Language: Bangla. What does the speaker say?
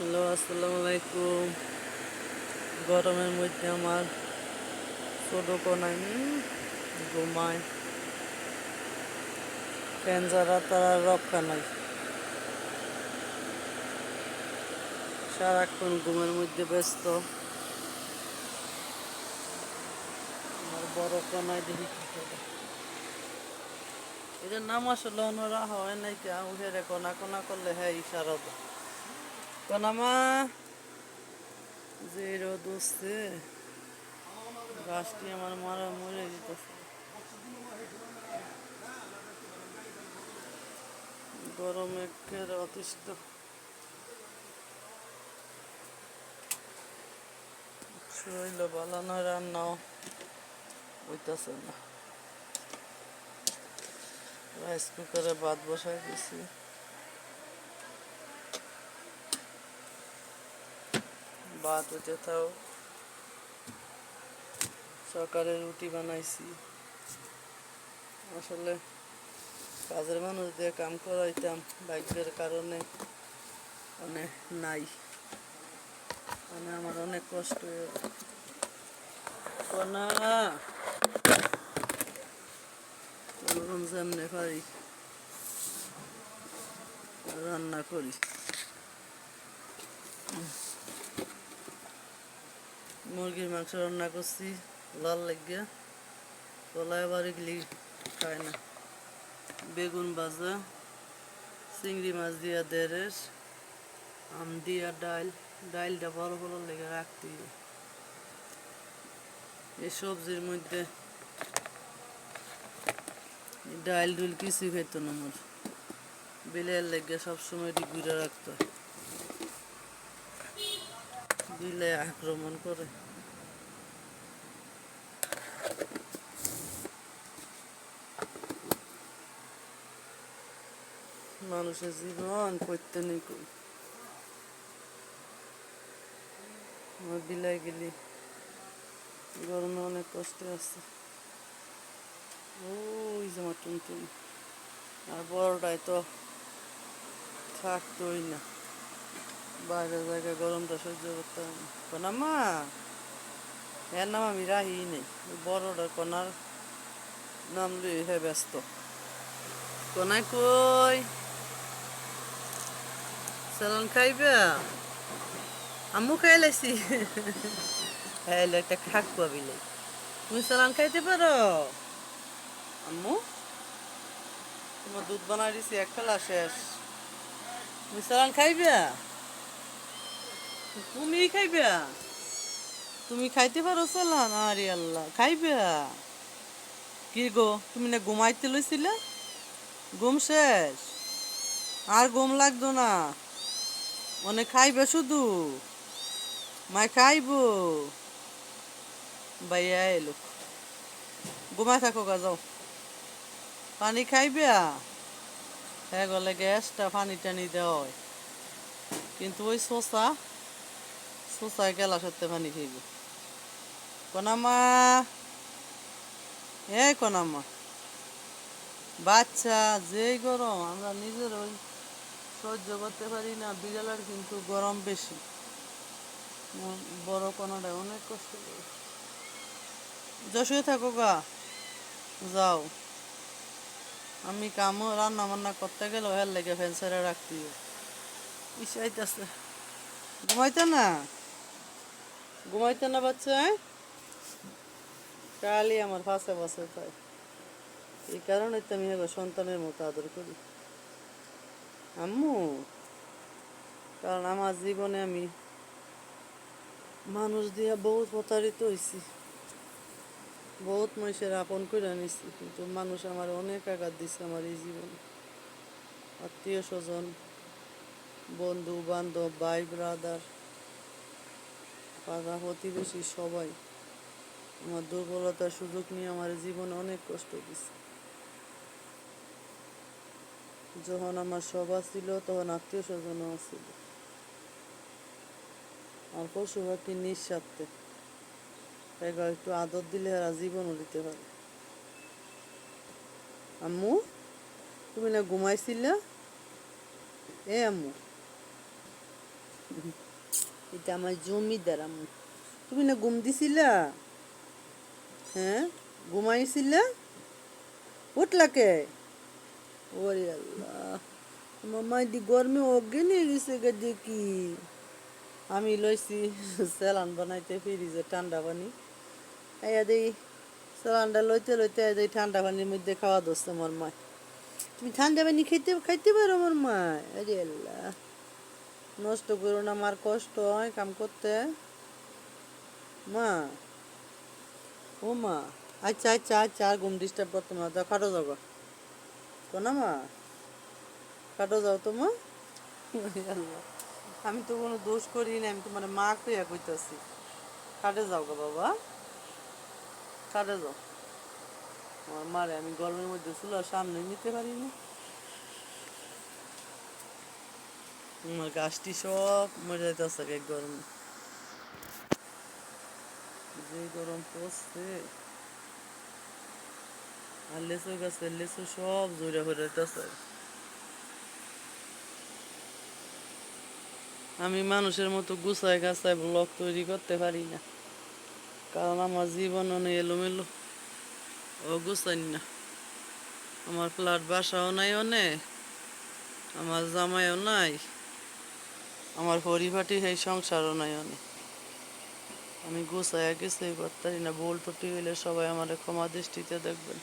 হ্যালো, আসসালামু আলাইকুম। গরমের মধ্যে আমার ছোটো কোনাই ঘুমায়। ফ্যান যারা তারা রক্ষা নাই। সারাক্ষণ ঘুমের মধ্যে ব্যস্ত। আমার বড় কোনায় দেখি এদের নাম আসলে ওনারা হয় নাই কে উঠে কোনা কোনা করলে হ্যাঁ ইশারা যে রোদ উঠছে গাছটি আমার মারা মরে যেতেছে গরমে অতিষ্ঠ শরীর ভালো না রান্নাও হইতেছে না রাইস কুকারে ভাত বসাই দিছি ভাত হইতে থাও। সকালে রুটি বানাইছি। আসলে কাজের মানুষ দিয়ে কাম করাইতাম বাইকের কারণে অনেক নাই। মানে আমার অনেক কষ্ট গরম যেমনে পারি, রান্না করি। মুরগির মাংস রান্না করছি, লাল লাগিয়া। কলায় বাড়ি গেলি খায় না। বেগুন ভাজা, চিংড়ি মাছ দিয়া দেড়ের আম দিয়া ডাল ডালটা বড় বড় লেগে রাখতে। এই সবজির মধ্যে ডাইল ডুল কিছু খেত না মোর। বিলের লেগে সবসময় ঘুরে রাখতে বিলে আক্রমণ করে। মানুষের জীবন করতে নেই বিলাই গেলি। গরমে অনেক কষ্ট আছে। ওই যে আমার টুনটুন। আর বড়টাই তো থাকতোই না। বাইরের জায়গায় গরমটা সহ্য করতে কনামা এর নাম আমি রাহি নেই বড়টা কনার নাম লই হে ব্যস্ত। কনাই কই সালান খাইবে? আম্মু খাই লাইছি। হ্যাঁ একটা খাক পাবিলে তুমি সালান খাইতে পারো? আম্মু, তোমার দুধ বানাই দিছি, এক ফেলা শেষ। তুমি সালান খাইবে? তুমি খাইবে? তুমি খাইতে পারো সালান আরে আল্লাহ, খাইবে? কি গো, তুমি না ঘুমাইতে লইছিলে? ঘুম শেষ? আর ঘুম লাগতো না। মনে খাইবে শুধু? মায় খাইব? ভাইয়া এলো। ঘুমাই থাকো গা, যাও। পানি খাইবে? হ্যাঁ গলে গ্যাসটা পানি টানি দেওয়া কিন্তু ওই শোষা শোষায় গেলা সত্যি পানি খাইবে কনামা, এ কনামা, বাচ্চা, যেই গরম, আমরা নিজের ওই সহ্য করতে পারি না, বিড়ালের কিন্তু গরম বেশি। বড় কোনাটা অনেক কষ্ট করে। যশোরে থাকো গা, যাও। আমি কামও রান্না বান্না করতে গেলে হের লেগে ফ্যান ছেড়ে রাখতে ইসাইতেছে ঘুমাইতে না? ঘুমাইতে না বাচ্চা হ্যাঁ? কালই আমার ফাঁসে বসে তাই এই কারণে তো আমি সন্তানের মতো আদর করি। আম্মু, কারণ আমার জীবনে আমি মানুষ দিয়া বহুত প্রতারিত হয়েছি বহুত মানুষের আপন করে নিছি, কিন্তু মানুষ আমার অনেক আঘাত দিছে আমার এই জীবনে। আত্মীয় স্বজন, বন্ধু, বান্ধব, ভাই ব্রাদার পাড়া প্রতিবেশী সবাই। আমার দুর্বলতার সুযোগ নিয়ে আমার জীবনে অনেক কষ্ট দিছে যখন আমার সভা ছিল তখন আত্মীয় স্বজনও ছিল আর পশু পাখি নিঃস্বার্থে। এবার একটু আদর দিলে এরা জীবনও দিতে পারে আম্মু, তুমি না ঘুমাইছিলে? এ আম্মু। এটা আমার জমিদার আম্মু তুমি না ঘুম দিছিলা? হ্যাঁ? ঘুমাইছিলা? উঠলা কে? ওরে আল্লাহ। আমার মাইদি গরমে অজ্ঞান হয়ে গেছে গে দেখি। আমি লইছি স্যালান বানাইতে, ফ্রিজে ঠান্ডা পানি। এয়া দেই, স্যালানটা লইতে লইতে এয়া দেই ঠান্ডা পানির মধ্যে খাওয়া দোস্ত আমার মা তুমি ঠান্ডা পানি খাইতে খাইতে পারো আমার মা আরে আল্লাহ। নষ্ট করো না আমার কষ্ট হয়, কাম করতে। মা, ও মা আচ্ছা আচ্ছা আচ্ছা আর ঘুম ডিস্টার্ব করতো মা, যাও খাটো যাও। তো না মা? খাটো যাও তো মা। আমি তো কোনো দোষ করি না আমি তোমার মা কইয়া কইতাছি। খাটে যাও গো বাবা। খাটে যাও। আমার মারে আমি গরমের মধ্যে চুলার সামনে নিতে পারি না। আমার গাছটি সব মরে যাইতেছে এক গরমে। যে গরম পড়ছে, আর লেচু গাছের লেচু সব জোরে হয়ে যাইতেছে। আমি মানুষের মতো গুছায় গাছায় ব্লক তৈরি করতে পারি না, কারণ আমার জীবন অনেক এলোমেলো, ও গুছাই না। আমার ফ্ল্যাট বাসাও নাই অনেক আমার জামাইও নাই। আমার পরিপাটি সেই সংসার নাই অনেক। আমি গুছাইয়া করতে পারি না বোল টুটি হইলে সবাই আমার ক্ষমা দৃষ্টিতে দেখবেন।